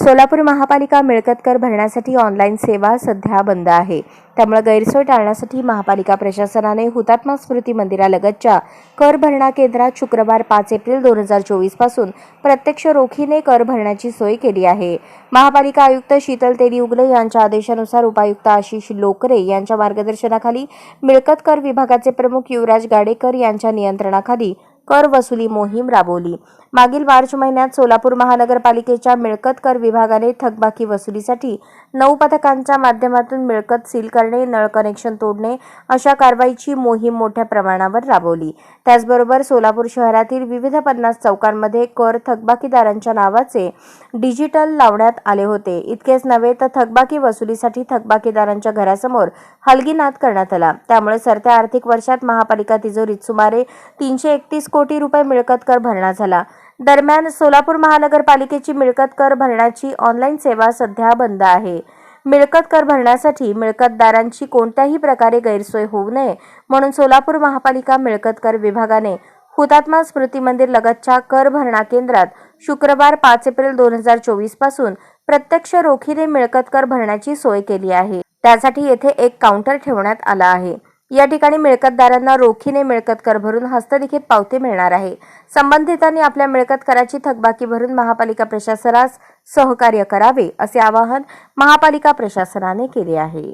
सोलापूर महापालिका मिळकत कर भरण्यासाठी ऑनलाईन सेवा सध्या बंद आहे. त्यामुळे गैरसोय टाळण्यासाठी महापालिका प्रशासनाने हुतात्मा स्मृती मंदिरालगतच्या कर भरणा केंद्रात शुक्रवार पाच एप्रिल दोन हजार चोवीसपासून प्रत्यक्ष रोखीने कर भरण्याची सोय केली आहे. महापालिका आयुक्त शीतल तेली उगले यांच्या आदेशानुसार उपायुक्त आशिष लोकरे यांच्या मार्गदर्शनाखाली मिळकत कर विभागाचे प्रमुख युवराज गाडेकर यांच्या नियंत्रणाखाली कर वसुली मोहीम राबवली. मागील मार्च महिन्यात सोलापूर महानगरपालिकेच्या मिळकत कर विभागाने थकबाकी वसुलीसाठी नऊ पथकांच्या माध्यमातून मिळकत सील करणे नळ कनेक्शन तोडणे अशा कारवाईची मोहीम मोठ्या प्रमाणावर राबवली. त्याचबरोबर सोलापूर शहरातील विविध पन्नास चौकांमध्ये कर थकबाकीदारांच्या नावाचे डिजिटल लावण्यात आले होते. इतकेच नव्हे तर थकबाकी वसुलीसाठी थकबाकीदारांच्या घरासमोर हलगीनाद करण्यात आला. त्यामुळे सरत्या आर्थिक वर्षात महापालिका तिजोरीत सुमारे तीनशे एकतीस कोटी रुपये मिळकत कर भरणा झाला. दरम्यान सोलापूर महानगरपालिकेची मिळकत कर भरण्याची ऑनलाईन सेवा सध्या बंद आहे. मिळकत कर भरण्यासाठी मिळकतदारांची कोणत्याही प्रकारे गैरसोय होऊ नये म्हणून सोलापूर महापालिका मिळकत कर विभागाने हुतात्मा स्मृती मंदिर लगतच्या कर भरणा केंद्रात शुक्रवार पाच एप्रिल दोन हजार चोवीसपासून प्रत्यक्ष रोखीने मिळकत कर भरण्याची सोय केली आहे. त्यासाठी येथे एक काउंटर ठेवण्यात आला आहे. या ठिकाणी मिळकतदारांना रोखीने मिळकत कर भरून हस्तलिखित पावती मिळणार आहे. संबंधितांनी आपल्या मिळकत कराची थकबाकी भरून महापालिका प्रशासनास सहकार्य करावे असे आवाहन महापालिका प्रशासनाने केले आहे.